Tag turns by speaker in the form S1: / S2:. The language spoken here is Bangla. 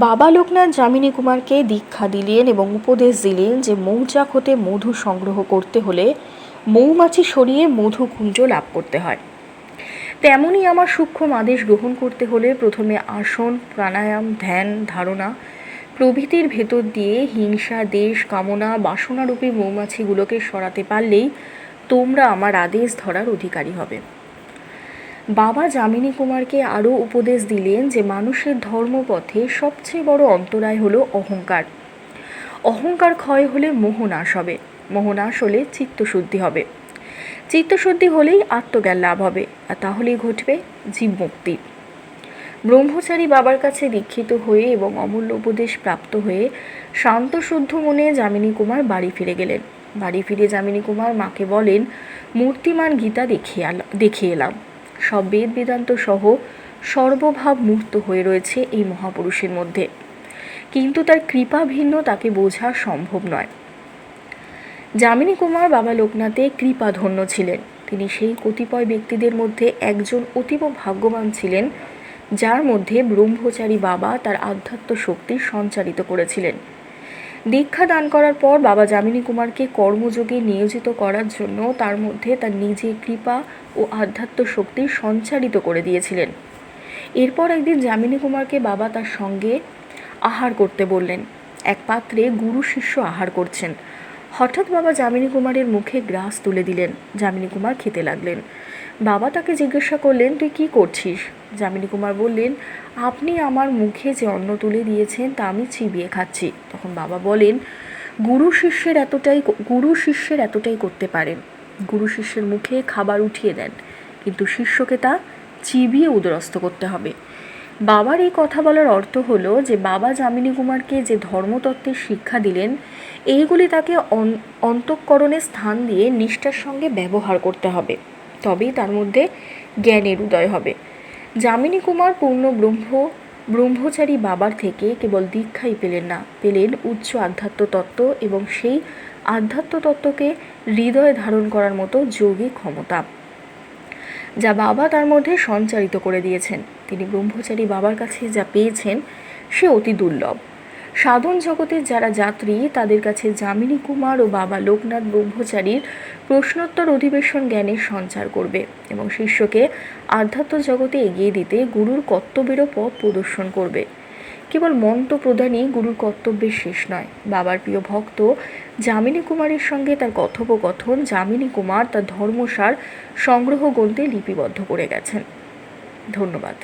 S1: বাবা লোকনাথ যামিনী কুমারকে দীক্ষা দিলেন এবং উপদেশ দিলেন যে মৌচাক হতে মধু সংগ্রহ করতে হলে মৌমাছি সরিয়ে মধু কুঞ্জ লাভ করতে হয়। তেমনই আমার সূক্ষ্ম আদেশ গ্রহণ করতে হলে প্রথমে আসন, প্রাণায়াম, ধ্যান, ধারণা, প্রভৃতির ভেতর দিয়ে হিংসা, দেশ, কামনা, বাসনারূপী মৌমাছিগুলোকে সরাতে পারলেই তোমরা আমার আদেশ ধরার অধিকারী হবে। বাবা যামিনী কুমারকে আরও উপদেশ দিলেন যে মানুষের ধর্মপথে সবচেয়ে বড় অন্তরায় হলো অহংকার। অহংকার ক্ষয় হলে মোহনাশ হবে, মোহনাশ হলে চিত্তশুদ্ধি হবে। চিত্তশুদ্ধি হলেই আত্মজ্ঞান লাভ হবে, আর তাহলেই ঘটবে জীবমুক্তি ব্রহ্মচারী বাবার কাছে দীক্ষিত হয়ে এবং অমূল্য উপদেশ প্রাপ্ত হয়ে শান্তশুদ্ধ মনে যামিনী কুমার বাড়ি ফিরে গেলেন। বাড়ি ফিরে যামিনী কুমার মাকে বলেন, মূর্তিমান গীতা দেখিয়ে দেখিয়ে এলাম। সব বেদ বেদান্ত সহ সর্বভাব মুক্ত হয়ে রয়েছে এই মহাপুরুষের মধ্যে। কিন্তু তার কৃপা ভিন্ন, তাকে বোঝা সম্ভব নয়। যামিনী কুমার বাবা লোকনাথে কৃপাধন্য ছিলেন। তিনি সেই কতিপয় ব্যক্তিদের মধ্যে একজন অতীব ভাগ্যবান ছিলেন, যার মধ্যে ব্রহ্মচারী বাবা তার আধ্যাত্ম শক্তি সঞ্চারিত করেছিলেন। দীক্ষা দান করার পর বাবা যামিনী কুমারকে কর্মযোগে নিয়োজিত করার জন্য তার মধ্যে তার নিজে কৃপা ও আধ্যাত্ম শক্তি সঞ্চারিত করে দিয়েছিলেন। এরপর একদিন যামিনী কুমারকে বাবা তার সঙ্গে আহার করতে বললেন। এক পাত্রে গুরু শিষ্য আহার করছেন। হঠাৎ বাবা যামিনী কুমারের মুখে গ্রাস তুলে দিলেন। যামিনী কুমার খেতে লাগলেন। বাবা তাকে জিজ্ঞাসা করলেন, তুই কি করছিস? যামিনী কুমার বললেন, আপনি আমার মুখে যে অন্ন তুলে দিয়েছেন তা আমি চিবিয়ে খাচ্ছি। তখন বাবা বলেন, গুরু শিষ্যের এতটাই গুরু শিষ্যের এতটাই করতে পারেন। গুরু শিষ্যের মুখে খাবার উঠিয়ে দেন, কিন্তু শিষ্যকে তা চিবিয়ে উদরস্থ করতে হবে। বাবার এই কথা বলার অর্থ হলো যে, বাবা যামিনী কুমারকে যে ধর্মতত্ত্বের শিক্ষা দিলেন, এইগুলি তাকে অন- অন্তঃকরণে স্থান দিয়ে নিষ্ঠার সঙ্গে ব্যবহার করতে হবে। তবেই তার মধ্যে জ্ঞানের উদয় হবে। যামিনী কুমার পূর্ণ ব্রহ্ম, ব্রহ্মচারী বাবার থেকে কেবল দীক্ষাই পেলেন না। পেলেন উচ্চ আধ্যাত্ম তত্ত্ব এবং সেই আধ্যাত্ম তত্ত্বকে হৃদয়ে ধারণ করার মতো যোগী ক্ষমতা, যা বাবা তার মধ্যে সঞ্চারিত করে দিয়েছেন। তিনি ব্রহ্মচারী বাবার কাছে যা পেয়েছেন, সে অতি দুর্লভ। সাধন জগতের যারা যাত্রী, তাদের কাছে যামিনী কুমার ও বাবা লোকনাথ ব্রহ্মচারীর প্রশ্নোত্তর অধিবেশন জ্ঞানের সঞ্চার করবে এবং শিষ্যকে আধ্যাত্ম জগতে এগিয়ে দিতে গুরুর কর্তব্যেরও পথ প্রদর্শন করবে। কেবল মন্ত্র প্রদানই গুরুর কর্তব্যের শেষ নয়। বাবার প্রিয় ভক্ত যামিনী কুমারের সঙ্গে তার কথোপকথন, যামিনী কুমার তার ধর্মসার সংগ্রহ গ্রন্থে লিপিবদ্ধ করে গেছেন। ধন্যবাদ।